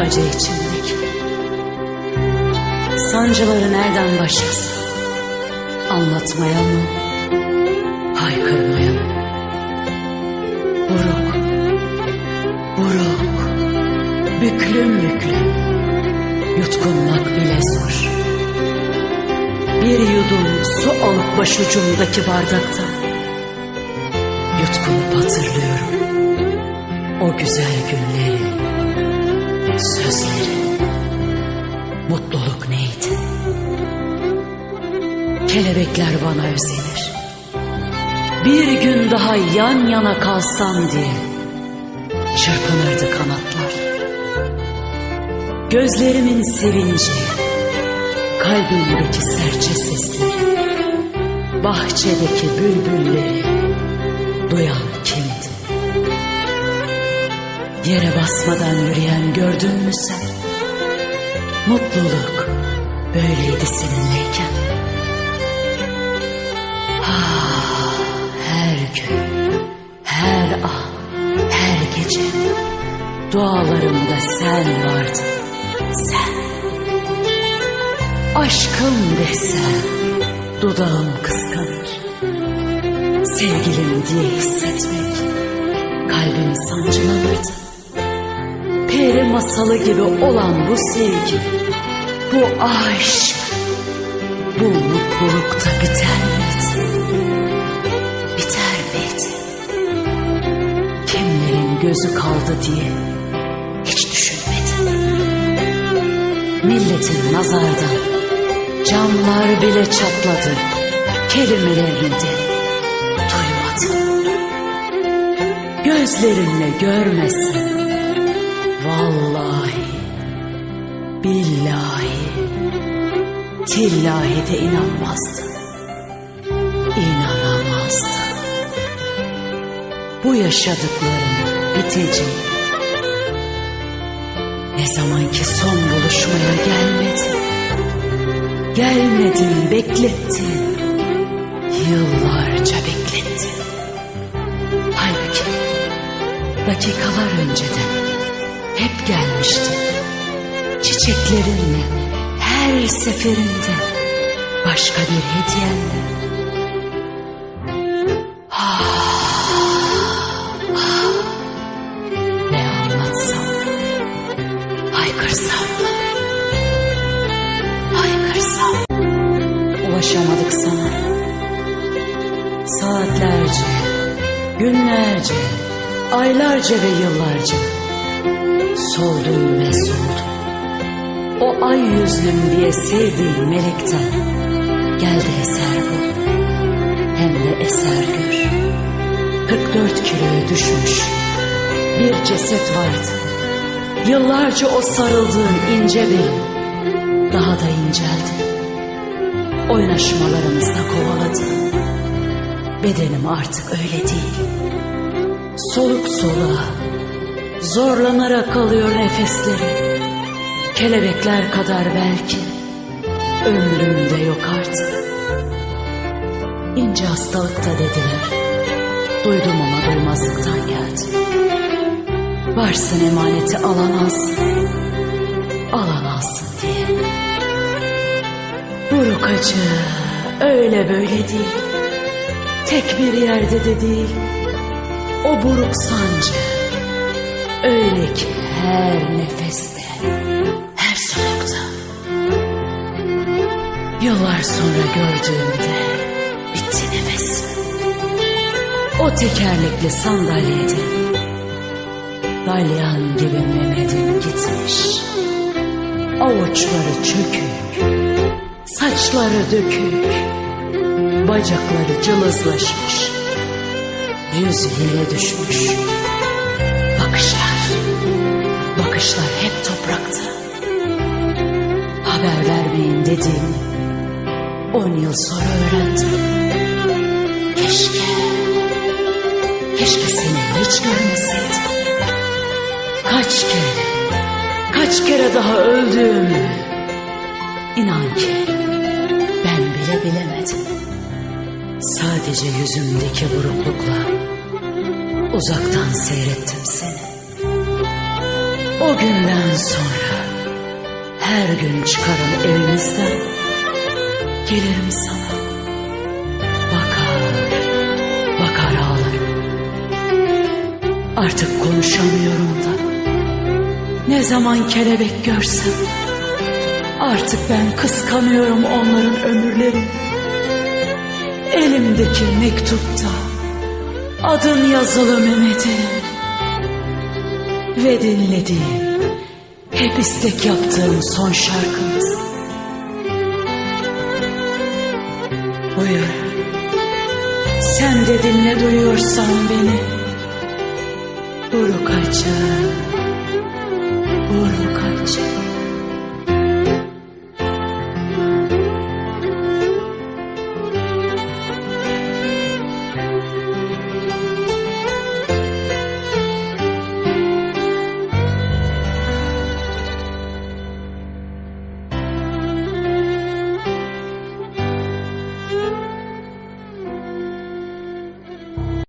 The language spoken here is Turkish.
Buruk acı içimdeki. Sancıları nereden başlasın? Anlatmaya mı? Haykırmaya mı? Buruk, buruk, büklüm büklüm, yutkunmak bile zor. Bir yudum su alıp başucumdaki bardaktan yutkunup hatırlıyorum. O güzel günleri, sözleri, mutluluk neydi? Kelebekler bana özenir. Bir gün daha yan yana kalsam diye çırpınırdı kanatlar. Gözlerimin sevinci, kalbimdeki serçe sesleri, bahçedeki bülbülleri duyan kimdi? Yere basmadan yürüyen gördün mü sen? Mutluluk böyleydi seninleyken. Ah, her gün, her an, her gece dualarımda sen vardın. Sen. Aşkım desem dudağım kıskanır. Sevgilim diye hissetmek kalbimi sancılanırdı. Peri masalı gibi olan bu sevgi, bu aşk, bu mutlulukta biter miydi? Biter miydi? Kimlerin gözü kaldı diye hiç düşünmedim. Milletin nazardan camlar bile çatladı kelimelerini de duymadım. Gözlerimle görmesen vallahi billahi tillahi de inanmazdım. İnanamazdım. Bu yaşadıklarım bitecek. Ne zaman ki son buluşmaya gelmedi. Gelmedin beklettin. Yıllarca beklettin. Halbuki dakikalar önceden hep gelmişti. Çiçeklerinle her seferinde başka bir hediyenle. Ne anlatsam, haykırsam, haykırsam. Ulaşamadık sana. Saatlerce, günlerce, aylarca ve yıllarca soldum ve soldum. O ay yüzlüm diye sevdiğim melekten geldi eser bu. Hem de eser gör. 44 kiloya düşmüş bir ceset vardı. Yıllarca o sarıldığım ince belim daha da inceldi. Oynaşmalarımızda kovaladı. Bedenim artık öyle değil. Soluk soluğa, zorlanarak alıyor nefesleri. Kelebekler kadar belki ömrümde yok artık. İnce hastalıkta dediler. Duydum ama duymazlıktan geldi. Varsın emaneti alan alsın. Alan alsın diye. Buruk acı öyle böyle değil. Tek bir yerde de değil. O buruk sancı öyle ki her nefeste, her solukta. Yıllar sonra gördüğümde bitti nefesim. O tekerlekli sandalyede dalyan gibi Mehmet'im gitmiş. Avuçları çökük, saçları dökük, bacakları cılızlaşmış, yüzü yere düşmüş. Haber vermeyin dediğimi on yıl sonra öğrendim. Keşke, keşke seni hiç görmeseydim. Kaç kere, kaç kere daha öldüğümü inan ki ben bile bilemedim. Sadece yüzümdeki buruklukla uzaktan seyrettim seni. O günden sonra her gün çıkarım evimizden. Gelirim sana. Bakar, bakar ağlarım. Artık konuşamıyorum da. Ne zaman kelebek görsem artık ben kıskanıyorum onların ömürlerini. Elimdeki mektupta adın yazılı Mehmet'im ve dinlediğim hep istek yaptığım son şarkımız. Buyur. Sen de dinle duyuyorsan beni. Buruk acı, buruk acı.